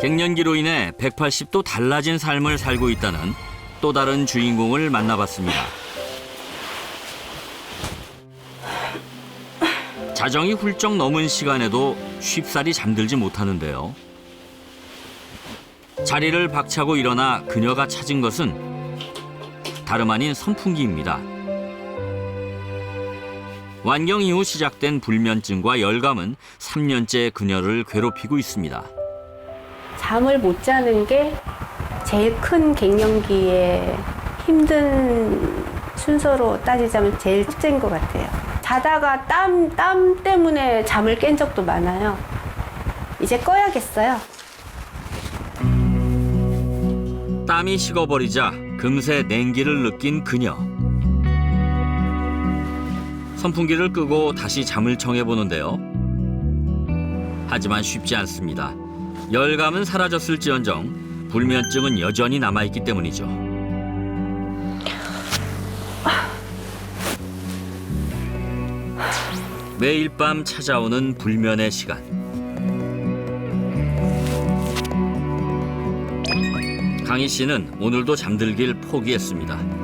갱년기로 인해 180도 달라진 삶을 살고 있다는 또 다른 주인공을 만나봤습니다. 자정이 훌쩍 넘은 시간에도 쉽사리 잠들지 못하는데요. 자리를 박차고 일어나 그녀가 찾은 것은 다름 아닌 선풍기입니다. 완경 이후 시작된 불면증과 열감은 3년째 그녀를 괴롭히고 있습니다. 잠을 못 자는 게 제일 큰 갱년기의 힘든 순서로 따지자면 제일 첫째인 것 같아요. 자다가 땀, 땀 때문에 잠을 깬 적도 많아요. 이제 꺼야겠어요. 땀이 식어버리자 금세 냉기를 느낀 그녀. 선풍기를 끄고 다시 잠을 청해보는데요. 하지만 쉽지 않습니다. 열감은 사라졌을지언정 불면증은 여전히 남아있기 때문이죠. 매일 밤 찾아오는 불면의 시간. 강희 씨는 오늘도 잠들길 포기했습니다.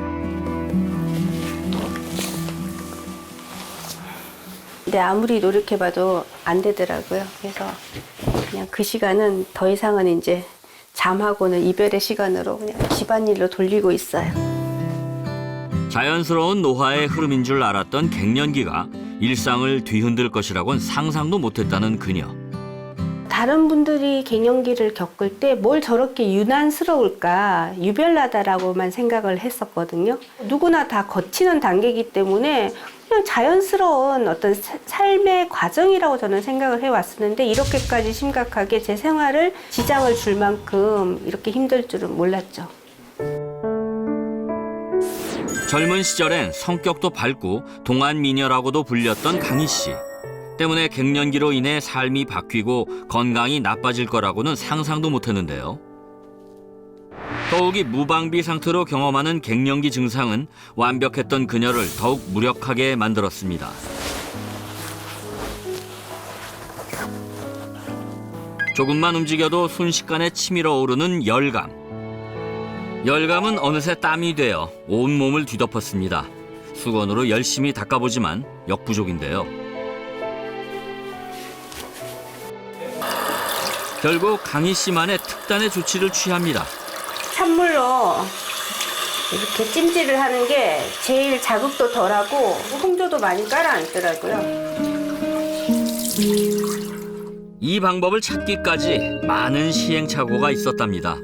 근데 아무리 노력해봐도 안 되더라고요. 그래서 그냥 그 시간은 더 이상은 이제 잠하고는 이별의 시간으로 그냥 집안일로 돌리고 있어요. 자연스러운 노화의 흐름인 줄 알았던 갱년기가 일상을 뒤흔들 것이라곤 상상도 못했다는 그녀. 다른 분들이 갱년기를 겪을 때 뭘 저렇게 유난스러울까 유별나다라고만 생각을 했었거든요. 누구나 다 거치는 단계이기 때문에 그냥 자연스러운 어떤 사- 삶의 과정이라고 저는 생각을 해왔었는데 이렇게까지 심각하게 제 생활을 지장을 줄 만큼 이렇게 힘들 줄은 몰랐죠. 젊은 시절엔 성격도 밝고 동안 미녀라고도 불렸던 강희 씨. 때문에 갱년기로 인해 삶이 바뀌고 건강이 나빠질 거라고는 상상도 못했는데요. 더욱이 무방비 상태로 경험하는 갱년기 증상은 완벽했던 그녀를 더욱 무력하게 만들었습니다. 조금만 움직여도 순식간에 치밀어 오르는 열감. 열감은 어느새 땀이 되어 온몸을 뒤덮었습니다. 수건으로 열심히 닦아보지만 역부족인데요. 결국 강희 씨만의 특단의 조치를 취합니다. 찬물로 이렇게 찜질을 하는 게 제일 자극도 덜하고 홍조도 많이 깔아앉더라고요. 이 방법을 찾기까지 많은 시행착오가 있었답니다.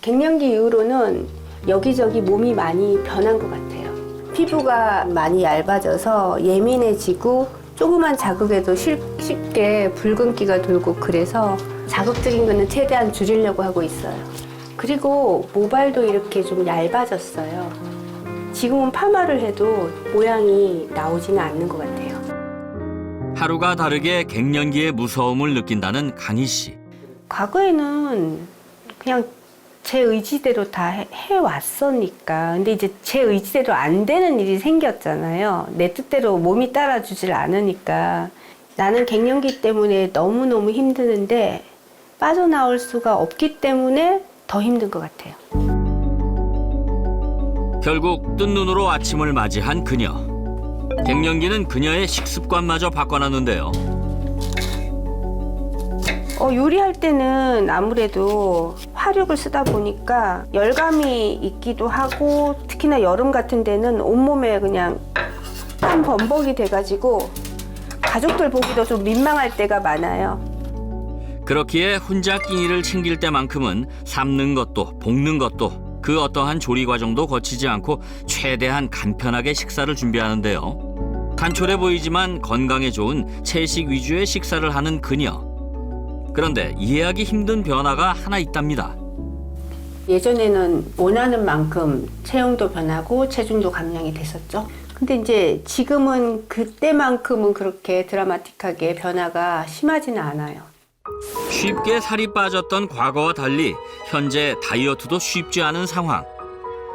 갱년기 이후로는 여기저기 몸이 많이 변한 것 같아요. 피부가 많이 얇아져서 예민해지고 조그만 자극에도 쉽- 쉽게 붉은기가 돌고 그래서 자극적인 거는 최대한 줄이려고 하고 있어요. 그리고 모발도 이렇게 좀 얇아졌어요. 지금은 파마를 해도 모양이 나오지는 않는 것 같아요. 하루가 다르게 갱년기의 무서움을 느낀다는 강희 씨. 과거에는 그냥 제 의지대로 다 해- 해왔으니까. 근데 이제 제 의지대로 안 되는 일이 생겼잖아요. 내 뜻대로 몸이 따라주질 않으니까. 나는 갱년기 때문에 너무너무 힘드는데 빠져나올 수가 없기 때문에 더 힘든 것 같아요. 결국 뜬 눈으로 아침을 맞이한 그녀. 갱년기는 그녀의 식습관마저 바꿔놨는데요. 어, 요리할 때는 아무래도 화력을 쓰다 보니까 열감이 있기도 하고 특히나 여름 같은 데는 온몸에 그냥 한 범벅이 돼가지고 가족들 보기도 좀 민망할 때가 많아요. 그렇기에 혼자 끼니를 챙길 때만큼은 삶는 것도 볶는 것도 그 어떠한 조리 과정도 거치지 않고 최대한 간편하게 식사를 준비하는데요. 단촐해 보이지만 건강에 좋은 채식 위주의 식사를 하는 그녀. 그런데 이해하기 힘든 변화가 하나 있답니다. 예전에는 원하는 만큼 체형도 변하고 체중도 감량이 됐었죠. 근데 이제 지금은 그때만큼은 그렇게 드라마틱하게 변화가 심하지는 않아요. 쉽게 살이 빠졌던 과거와 달리 현재 다이어트도 쉽지 않은 상황.